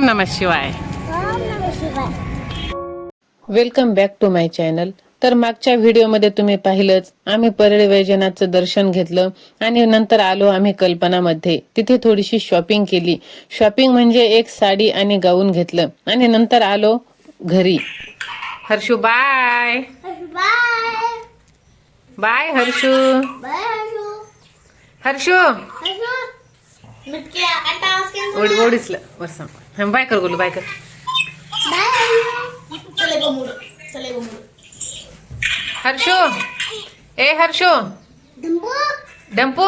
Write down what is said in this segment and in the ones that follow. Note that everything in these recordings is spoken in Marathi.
ओम नम शिवाय. Welcome back to my channel तर मागच्या व्हिडिओमध्ये तुम्ही पाहिलंच आम्ही परळी वैजनाथचं दर्शन घेतलं आणि नंतर आलो आम्ही कल्पनामध्ये. तिथे थोडीशी शॉपिंग केली. शॉपिंग म्हणजे एक साडी आणि गाऊन घेतलं आणि नंतर आलो घरी. Harshu bye bye bye Harshu. Bye Harshu. Harshu Harshu Mitke आता बाय कर बोलू बाय कर. बाय हर्षू चले गो मुड चले गो मुड. हर्षू ए हर्षू. डंपू.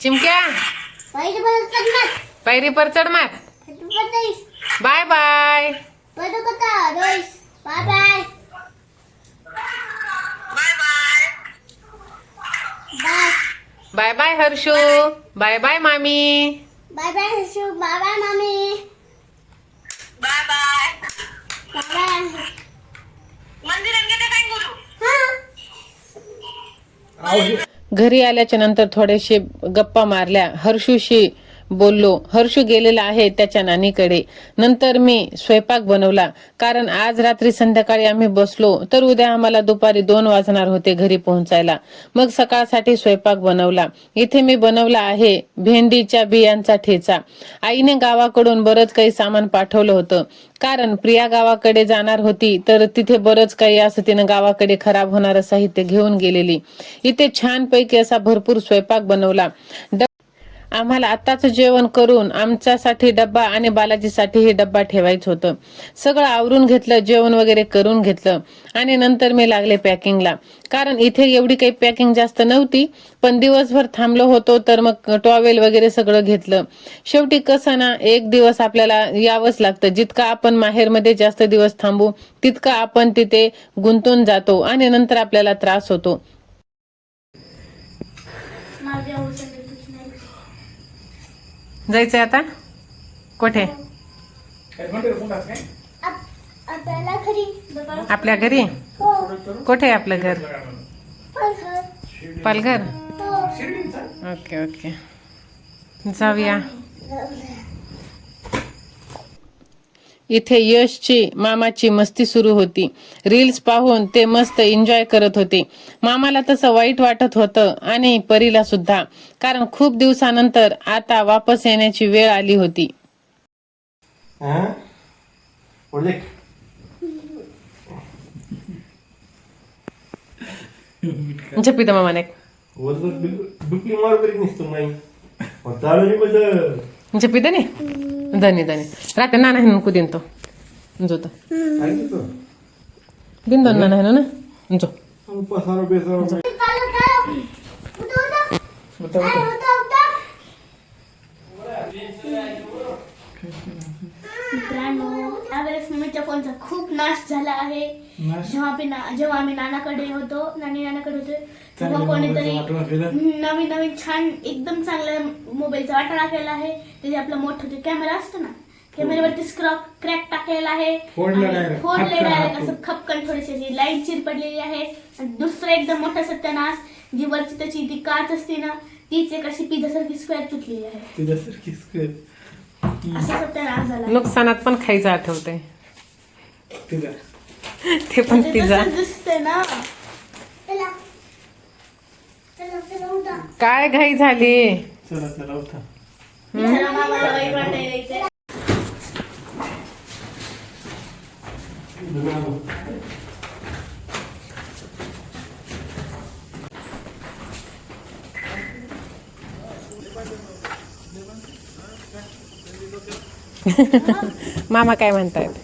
चिमक्या पायरी पर चढ मार. Bye bye. Bye bye. Bye bye Harshu. Bye bye मामी. Bye bye Harshu. Bye bye मामी. Bye bye. बाय हा. घरी आल्याच्यानंतर थोडेसे गप्पा मारल्या. हर्षूशी बोललो हर्षू गेलेला आहे त्याच्या नानीकडे. नंतर मी स्वयंपाक बनवला. कारण आज रात्री संध्याकाळी आम्ही बसलो तर उद्या आम्हाला दुपारी दोन वाजणार होते घरी पोहोचायला. मग सकाळसाठी स्वयंपाक बनवला. इथे मी बनवला आहे भेंडीच्या बियांचा ठेचा. आईने गावाकडून बरंच काही सामान पाठवलं होतं. कारण प्रिया गावाकडे जाणार होती तर तिथे बरंच काही असं तिनं गावाकडे खराब होणारं साहित्य घेऊन गेलेली. इथे छानपैकी असा भरपूर स्वयंपाक बनवला. आम्हाला आताच जेवण करून आमच्यासाठी डब्बा आणि बालाजीसाठी डब्बा ठेवायचं होतं. सगळं आवरून घेतलं जेवण वगैरे करून घेतलं आणि नंतर मी लागले पॅकिंगला. कारण इथे एवढी काही पॅकिंग जास्त नव्हती पण दिवसभर थांबलो होतो तर मग टॉवेल वगैरे सगळं घेतलं. शेवटी कसं ना एक दिवस आपल्याला यावंच लागतं. जितकं आपण माहेरमध्ये जास्त दिवस थांबू तितकं आपण तिथे गुंतून जातो आणि नंतर आपल्याला त्रास होतो. जायचंय आता? कुठे? आपल्या घरी? हो. कुठे आहे आपलं घर? पालघर. हो. Okay okay. जाऊया. इथे यशची मामाची मस्ती सुरू होती. रील्स पाहून ते मस्त एन्जॉय करत होते. मामाला तसं वाईट वाटत होतं आणि परीला सुद्धा. कारण खूप दिवसानंतर आता वापस येण्याची वेळ आली होती. हाँ झप्पी मामाने. नसतो नाही ताळणी बस झप्पी दे धनी धनी रात्री नाना हे नको दिन तो जो तो दिन दोन नाना है ना जो पसारो बेसारो चालू चालू उठा उठा बता काय उठा उठा मित्रांनो यावेळेस मम्मीच्या फोनचा खूप नाश झाला आहे. जेव्हा आम्ही ना- जेव्हा आम्ही नानाकडे होतो नानी नानाकडे होते तेव्हा कोणीतरी नवीन नवीन छान एकदम चांगल्या मोबाईलचा वाटाणा केला आहे. त्याचे आपला मोठं ते कॅमेरा असतो ना कॅमेऱ्यावरती स्क्रॉप क्रॅक टाकलेला आहे. फोडलं आणि direct. फोडले खपकन. असं खपकन थोडीशी लाईन चिर पडलेली आहे. आणि दुसरं एकदम मोठा सत्यानाश जी वरची त्याची ती काच असते ना तीच एक अशी पिझ्झासारखी स्क्वेअर तुटलेली आहे. तुझ्यासारखी स्क्वेअर असा सत्यानाश झाला. नुकसानात पण खायचं आठवतंय. तुझा ते पण पिझ्झा. दिसतंय ना. चला. चला चला उठा. काय घाई झाली? चला चला उठा. मामा काय म्हणतायत?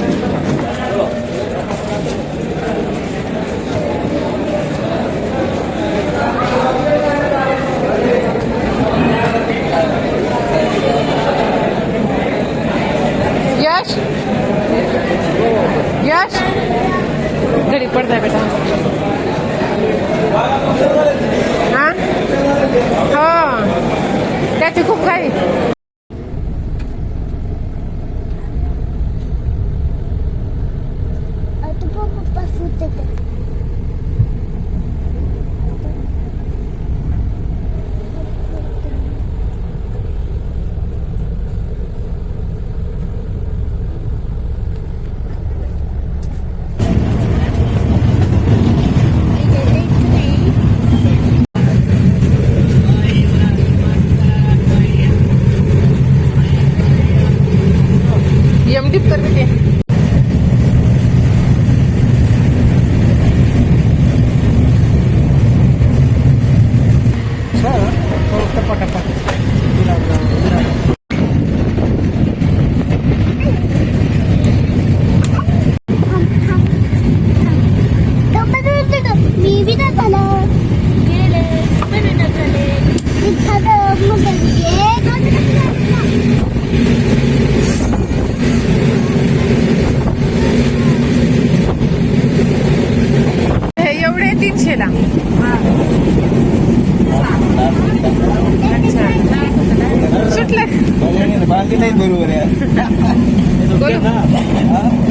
过来。